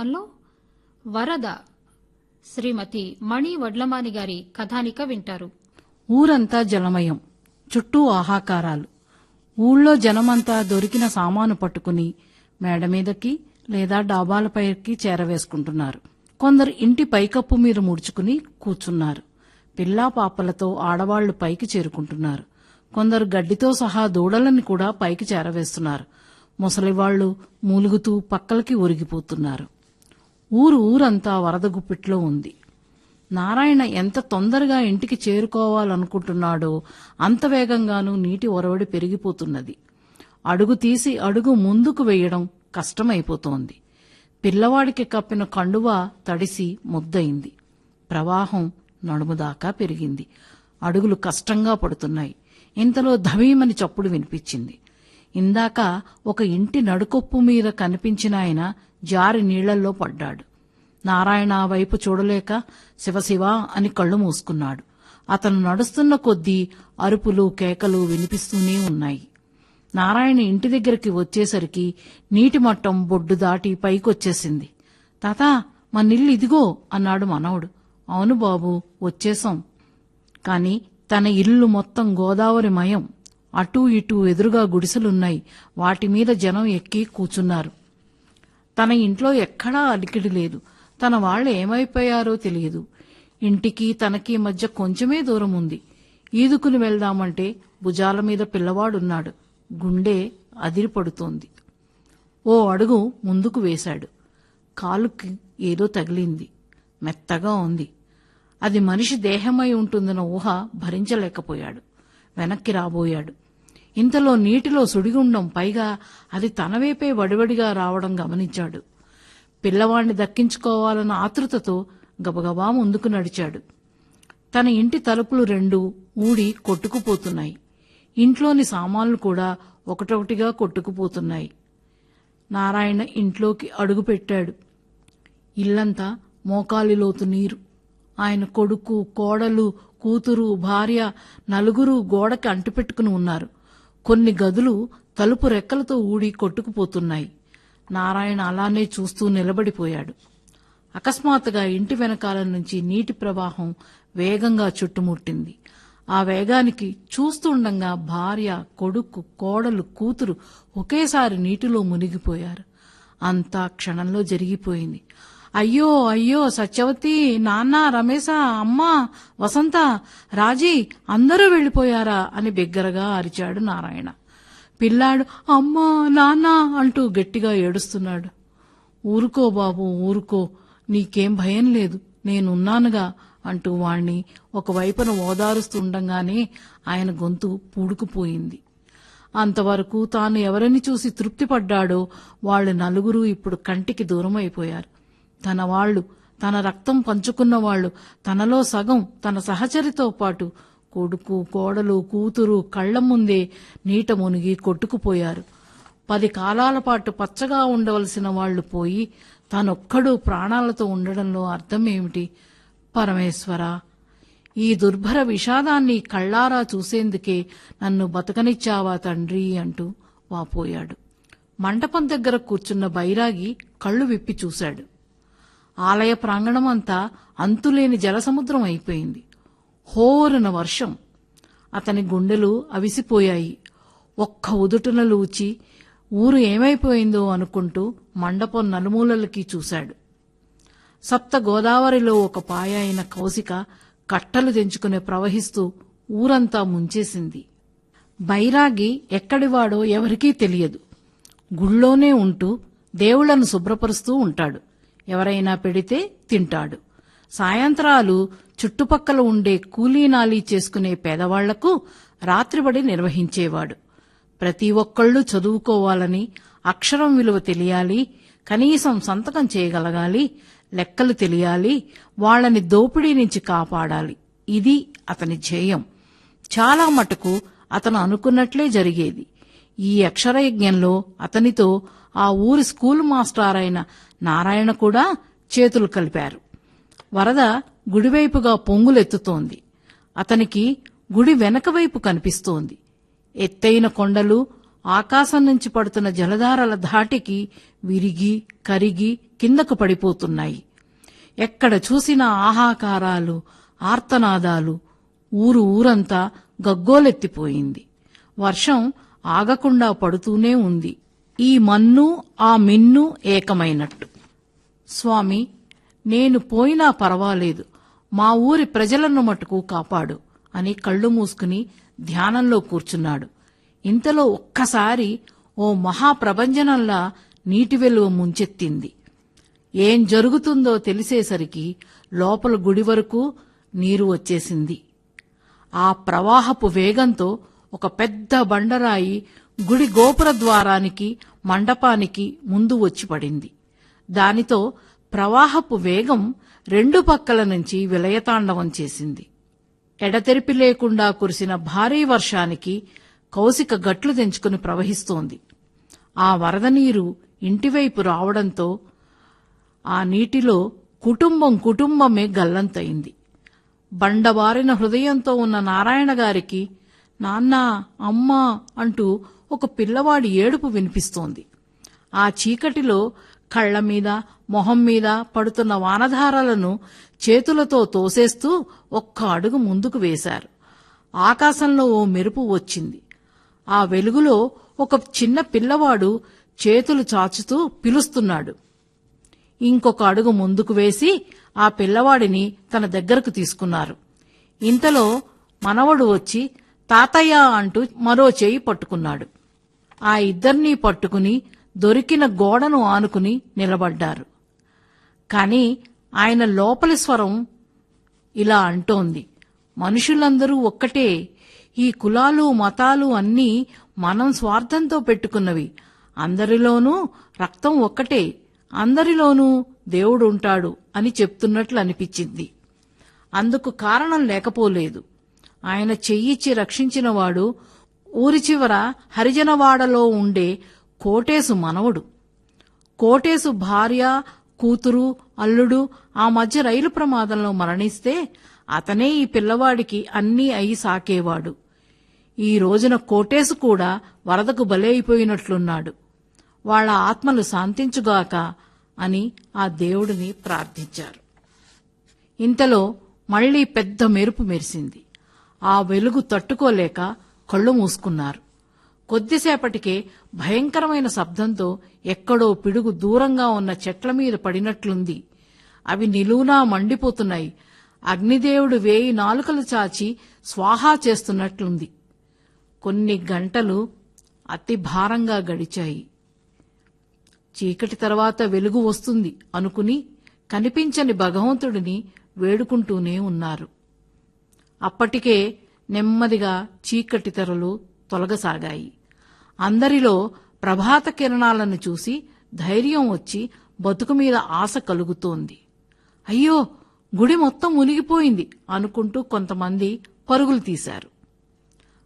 కార్యక్రమంలో వరద శ్రీమతి మణి వడ్లమాని గారి కథానిక వింటారు. ఊరంతా జలమయం చుట్టూ ఆహాకారాలు. ఊళ్ళో జనమంతా దొరికిన సామాను పట్టుకుని మేడ మీదకి లేదా డాబాలపైకి చేరవేసుకుంటున్నారు. కొందరు ఇంటి పైకప్పు మీద ముడుచుకుని కూర్చున్నారు. పిల్లా పాపలతో ఆడవాళ్ళు పైకి చేరుకుంటున్నారు. కొందరు గడ్డితో సహా దూడలని కూడా పైకి చేరవేస్తున్నారు. ముసలివాళ్ళు మూలుగుతూ పక్కలకి ఒరిగిపోతున్నారు. ఊరు ఊరంతా వరద గుప్పిట్లో ఉంది. నారాయణ ఎంత తొందరగా ఇంటికి చేరుకోవాలనుకుంటున్నాడో అంత వేగంగానూ నీటి ఒరవడి పెరిగిపోతున్నది. అడుగు తీసి అడుగు ముందుకు వేయడం కష్టమైపోతోంది. పిల్లవాడికి కప్పిన కండువ తడిసి ముద్దయింది. ప్రవాహం నడుము దాకా పెరిగింది. అడుగులు కష్టంగా పడుతున్నాయి. ఇంతలో ధవీమని చప్పుడు వినిపించింది. ఇందాక ఒక ఇంటి నడుకొప్పు మీద కనిపించిన ఆయన జారి నీళ్ళల్లో పడ్డాడు. నారాయణ వైపు చూడలేక శివశివ అని కళ్ళు మూసుకున్నాడు. అతను నడుస్తున్న కొద్దీ అరుపులు కేకలు వినిపిస్తూనే ఉన్నాయి. నారాయణ ఇంటి దగ్గరికి వచ్చేసరికి నీటి మట్టం బొడ్డు దాటి పైకొచ్చేసింది. తాతా మా నిల్లు ఇదిగో అన్నాడు మనవడు. అవును బాబు వచ్చేసాం కాని తన ఇల్లు మొత్తం గోదావరి మయం అటూ ఇటూ ఎదురుగా గుడిసెలున్నాయి. వాటి మీద జనం ఎక్కి కూచున్నారు. తన ఇంట్లో ఎక్కడా అలికిడి లేదు. తన వాళ్ళు ఏమైపోయారో తెలియదు. ఇంటికి తనకి మధ్య కొంచెమే దూరం ఉంది. ఈదుకుని వెళ్దామంటే భుజాల మీద పిల్లవాడున్నాడు. గుండె అదిరిపడుతోంది. ఓ అడుగు ముందుకు వేశాడు. కాలుకి ఏదో తగిలింది. మెత్తగా ఉంది. అది మనిషి దేహమై ఉంటుందన్న ఊహ భరించలేకపోయాడు. వెనక్కి రాబోయాడు. ఇంతలో నీటిలో సుడిగుండం పైగా అది తన వైపే వడివడిగా రావడం గమనించాడు. పిల్లవాణ్ణి దక్కించుకోవాలన్న ఆతృతతో గబగబా ముందుకు నడిచాడు. తన ఇంటి తలుపులు రెండు ఊడి కొట్టుకుపోతున్నాయి. ఇంట్లోని సామాన్లు కూడా ఒకటొకటిగా కొట్టుకుపోతున్నాయి. నారాయణ ఇంట్లోకి అడుగుపెట్టాడు. ఇల్లంతా మోకాలిలోతు నీరు. ఆయన కొడుకు కోడలు కూతురు భార్య నలుగురు గోడకి అంటుపెట్టుకుని ఉన్నారు. కొన్ని గదులు తలుపు రెక్కలతో ఊడి కొట్టుకుపోతున్నాయి. నారాయణ అలానే చూస్తూ నిలబడిపోయాడు. అకస్మాత్తుగా ఇంటి వెనకాల నుంచి నీటి ప్రవాహం వేగంగా చుట్టుముట్టింది. ఆ వేగానికి చూస్తుండగా భార్య కొడుకు కోడలు కూతురు ఒకేసారి నీటిలో మునిగిపోయారు. అంతా క్షణంలో జరిగిపోయింది. అయ్యో అయ్యో సత్యవతి నాన్న రమేశ అమ్మ వసంత రాజీ అందరూ వెళ్ళిపోయారా అని బిగ్గరగా అరిచాడు నారాయణ. పిల్లాడు అమ్మా నాన్న అంటూ గట్టిగా ఏడుస్తున్నాడు. ఊరుకో బాబు ఊరుకో నీకేం భయం లేదు నేనున్నానుగా అంటూ వాణ్ణి ఒకవైపున ఓదారుస్తుండగానే ఆయన గొంతు పూడుకుపోయింది. అంతవరకు తాను ఎవరిని చూసి తృప్తిపడ్డాడో వాళ్ళు నలుగురు ఇప్పుడు కంటికి దూరమైపోయారు. తన వాళ్ళు తన రక్తం పంచుకున్న వాళ్ళు తనలో సగం తన సహచరితో పాటు కొడుకు కోడలు కూతురు కళ్ళ ముందే నీట మునిగి కొట్టుకుపోయారు. పది కాలాల పాటు పచ్చగా ఉండవలసిన వాళ్ళు పోయి తానొక్కడు ప్రాణాలతో ఉండడంలో అర్థం ఏమిటి పరమేశ్వర ఈ దుర్భర విషాదాన్ని కళ్ళారా చూసేందుకే నన్ను బతకనిచ్చావా తండ్రి అంటూ వాపోయాడు. మంటపం దగ్గర కూర్చున్న బైరాగి కళ్ళు విప్పి చూశాడు. ఆలయ ప్రాంగణమంతా అంతులేని జలసముద్రం అయిపోయింది. హోరున వర్షం. అతని గుండెలు అవిసిపోయాయి. ఒక్క ఉదుటున లూచి ఊరు ఏమైపోయిందో అనుకుంటూ మండపం నలుమూలలకి చూశాడు. సప్త గోదావరిలో ఒక పాయ అయిన కౌశిక కట్టలు తెంచుకుని ప్రవహిస్తూ ఊరంతా ముంచేసింది. బైరాగి ఎక్కడివాడో ఎవరికీ తెలియదు. గుళ్ళోనే ఉంటూ దేవుళ్ళను శుభ్రపరుస్తూ ఉంటాడు. ఎవరైనా పెడితే తింటాడు. సాయంత్రాలు చుట్టుపక్కల ఉండే కూలీనాలీ చేసుకునే పేదవాళ్ళకు రాత్రిబడి నిర్వహించేవాడు. ప్రతి ఒక్కళ్ళు చదువుకోవాలని అక్షరం విలువ తెలియాలి కనీసం సంతకం చేయగలగాలి లెక్కలు తెలియాలి వాళ్ళని దోపిడీ నుంచి కాపాడాలి. ఇది అతని ధ్యేయం. చాలా మటుకు అతను అనుకున్నట్లే జరిగేది. ఈ అక్షరయజ్ఞంలో అతనితో ఆ ఊరి స్కూల్ మాస్టర్ అయిన నారాయణ కూడా చేతులు కలిపారు. వరద గుడివైపుగా పొంగులెత్తుతోంది. అతనికి గుడి వెనకవైపు కనిపిస్తోంది. ఎత్తైన కొండలు ఆకాశం నుంచి పడుతున్న జలధారల ధాటికి విరిగి కరిగి కిందకు పడిపోతున్నాయి. ఎక్కడ చూసినా ఆహాకారాలు ఆర్తనాదాలు ఊరు ఊరంతా గగ్గోలెత్తిపోయింది. వర్షం ఆగకుండా పడుతూనే ఉంది. ఈ మన్ను ఆ మిన్ను ఏకమైనట్టు. స్వామి నేను పోయినా పర్వాలేదు. మా ఊరి ప్రజలను మటుకు కాపాడు అని కళ్ళు మూసుకుని ధ్యానంలో కూర్చున్నాడు. ఇంతలో ఒక్కసారి ఓ మహాప్రభంజనంలా నీటి వెలువ ముంచెత్తింది. ఏం జరుగుతుందో తెలిసేసరికి లోపల గుడి వరకు నీరు వచ్చేసింది. ఆ ప్రవాహపు వేగంతో ఒక పెద్ద బండరాయి గుడి గోపుర ద్వారానికి మండపానికి ముందు వచ్చి పడింది. దానితో ప్రవాహపు వేగం రెండు పక్కల నుంచి విలయతాండవం చేసింది. ఎడతెరిపి లేకుండా కురిసిన భారీ వర్షానికి కౌశిక గట్లు తెంచుకుని ప్రవహిస్తోంది. ఆ వరద నీరు ఇంటివైపు రావడంతో ఆ నీటిలో కుటుంబం కుటుంబమే గల్లంతయింది. బండబారిన హృదయంతో ఉన్న నారాయణ గారికి నాన్న అమ్మా అంటూ ఒక పిల్లవాడి ఏడుపు వినిపిస్తోంది. ఆ చీకటిలో కళ్ళ మీద మొహం మీద పడుతున్న వానధారలను చేతులతో తోసేస్తూ ఒక్క అడుగు ముందుకు వేశారు. ఆకాశంలో ఓ మెరుపు వచ్చింది. ఆ వెలుగులో ఒక చిన్న పిల్లవాడు చేతులు చాచుతూ పిలుస్తున్నాడు. ఇంకొక అడుగు ముందుకు వేసి ఆ పిల్లవాడిని తన దగ్గరకు తీసుకున్నారు. ఇంతలో మనవడు వచ్చి తాతయ్య అంటూ మరో చేయి పట్టుకున్నాడు. ఆ ఇద్దరినీ పట్టుకుని దొరికిన గోడను ఆనుకుని నిలబడ్డారు. కాని ఆయన లోపలి స్వరం ఇలా అంటోంది. మనుషులందరూ ఒక్కటే. ఈ కులాలు మతాలు అన్నీ మనం స్వార్థంతో పెట్టుకున్నవి. అందరిలోనూ రక్తం ఒక్కటే. అందరిలోనూ దేవుడు ఉంటాడు అని చెప్తున్నట్లు అనిపించింది. అందుకు కారణం లేకపోలేదు. ఆయన చెయ్యిచ్చి రక్షించినవాడు ఊరి చివర హరిజనవాడలో ఉండే కోటేసు మనవడు. కోటేసు భార్య కూతురు అల్లుడు ఆ మధ్య రైలు ప్రమాదంలో మరణిస్తే అతనే ఈ పిల్లవాడికి అన్నీ అయి సాకేవాడు. ఈ రోజున కోటేసు కూడా వరదకు బలైపోయినట్లున్నాడు వాళ్ళ ఆత్మలు శాంతించుగాక అని ఆ దేవుడిని ప్రార్థించారు. ఇంతలో మళ్ళీ పెద్ద మెరుపు మెరిసింది. ఆ వెలుగు తట్టుకోలేక కళ్ళు మూసుకున్నారు. కొద్దిసేపటికే భయంకరమైన శబ్దంతో ఎక్కడో పిడుగు దూరంగా ఉన్న చెట్ల మీద పడినట్లుంది. అవి నిలువునా మండిపోతున్నాయి. అగ్నిదేవుడు వేయి నాలుకలు చాచి స్వాహా చేస్తున్నట్లుంది. కొన్ని గంటలు అతి భారంగా గడిచాయి. చీకటి తర్వాత వెలుగు వస్తుంది అనుకుని కనిపించని భగవంతుడిని వేడుకుంటూనే ఉన్నారు. అప్పటికే నెమ్మదిగా చీకటి తెరలు తొలగసాగాయి. అందరిలో ప్రభాత కిరణాలను చూసి ధైర్యం వచ్చి బతుకు మీద ఆశ కలుగుతోంది. అయ్యో గుడి మొత్తం మునిగిపోయింది అనుకుంటూ కొంతమంది పరుగులు తీశారు.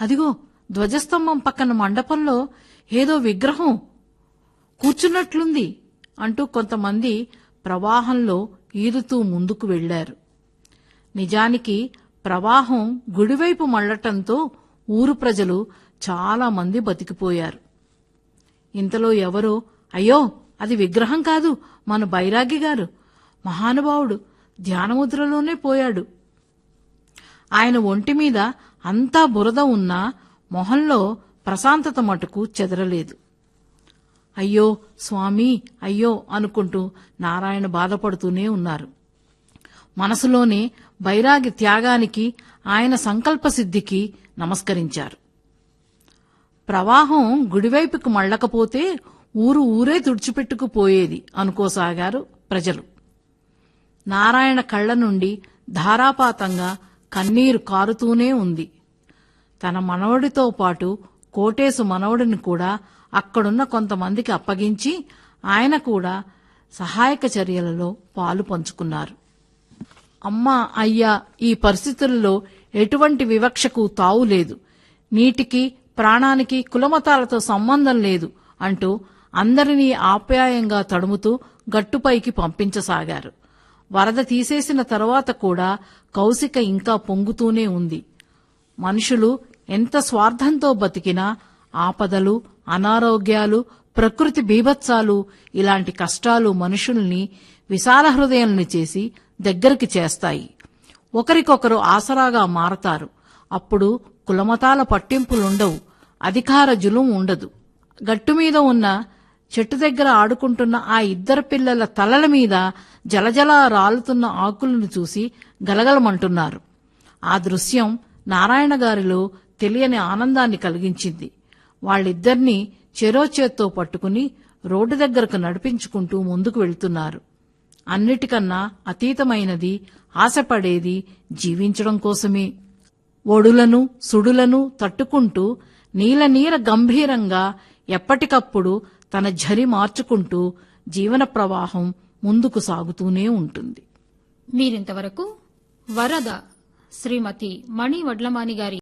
అదిగో ధ్వజస్తంభం పక్కన మండపంలో ఏదో విగ్రహం కూర్చున్నట్లుంది అంటూ కొంతమంది ప్రవాహంలో ఈదుతూ ముందుకు వెళ్ళారు నిజానికి ప్రవాహం గుడివైపు మళ్ళటంతో ఊరు ప్రజలు చాలా మంది బతికిపోయారు. ఇంతలో ఎవరో అయ్యో అది విగ్రహం కాదు మన బైరాగి గారు. మహానుభావుడు ధ్యానముద్రలోనే పోయాడు. ఆయన ఒంటి మీద అంతా బురద ఉన్నా మొహంలో ప్రశాంతత మటుకు చెదరలేదు. అయ్యో స్వామి అయ్యో అనుకుంటూ నారాయణ బాధపడుతూనే ఉన్నారు. మనసులోనే బైరాగి త్యాగానికి ఆయన సంకల్ప సిద్ధికి నమస్కరించారు. ప్రవాహం గుడివైపుకు మళ్ళకపోతే ఊరు ఊరే తుడిచిపెట్టుకుపోయేది అనుకోసాగారు ప్రజలు. నారాయణ కళ్ళ నుండి ధారాపాతంగా కన్నీరు కారుతూనే ఉంది. తన మనవడితో పాటు కోటేశు మనవడిని కూడా అక్కడున్న కొంతమందికి అప్పగించి ఆయన కూడా సహాయక చర్యలలో పాలు పంచుకున్నారు. అమ్మా అయ్యా ఈ పరిస్థితుల్లో ఎటువంటి వివక్షకు తావు లేదు నీటికి ప్రాణానికి కులమతాలతో సంబంధం లేదు అంటూ అందరినీ ఆప్యాయంగా తడుముతూ గట్టుపైకి పంపించసాగారు. వరద తీసేసిన తరువాత కూడా కౌశిక ఇంకా పొంగుతూనే ఉంది. మనుషులు ఎంత స్వార్థంతో బతికినా ఆపదలు అనారోగ్యాలు ప్రకృతి బీభత్సాలు ఇలాంటి కష్టాలు మనుషుల్ని విశాల హృదయాలను చేసి దగ్గరికి చేస్తాయి. ఒకరికొకరు ఆసరాగా మారతారు. అప్పుడు కులమతాల పట్టింపులుండవు. అధికార జులుం ఉండదు. గట్టుమీద ఉన్న చెట్టు దగ్గర ఆడుకుంటున్న ఆ ఇద్దరు పిల్లల తలల మీద జలజలా రాలుతున్న ఆకులను చూసి గలగలమంటున్నారు. ఆ దృశ్యం నారాయణ గారిలో తెలియని ఆనందాన్ని కలిగించింది. వాళ్ళిద్దరినీ చెరో చేత్తో పట్టుకుని రోడ్డు దగ్గరకు నడిపించుకుంటూ ముందుకు వెళ్తున్నారు. అన్నిటికన్నా అతీతమైనది ఆశపడేది జీవించడం కోసమే. ఒడులను సుడులను తట్టుకుంటూ నీల నీర గంభీరంగా ఎప్పటికప్పుడు తన ఝరి మార్చుకుంటూ జీవన ప్రవాహం ముందుకు సాగుతూనే ఉంటుంది. మీరింతవరకు వరద శ్రీమతి మణి వడ్లమాని గారి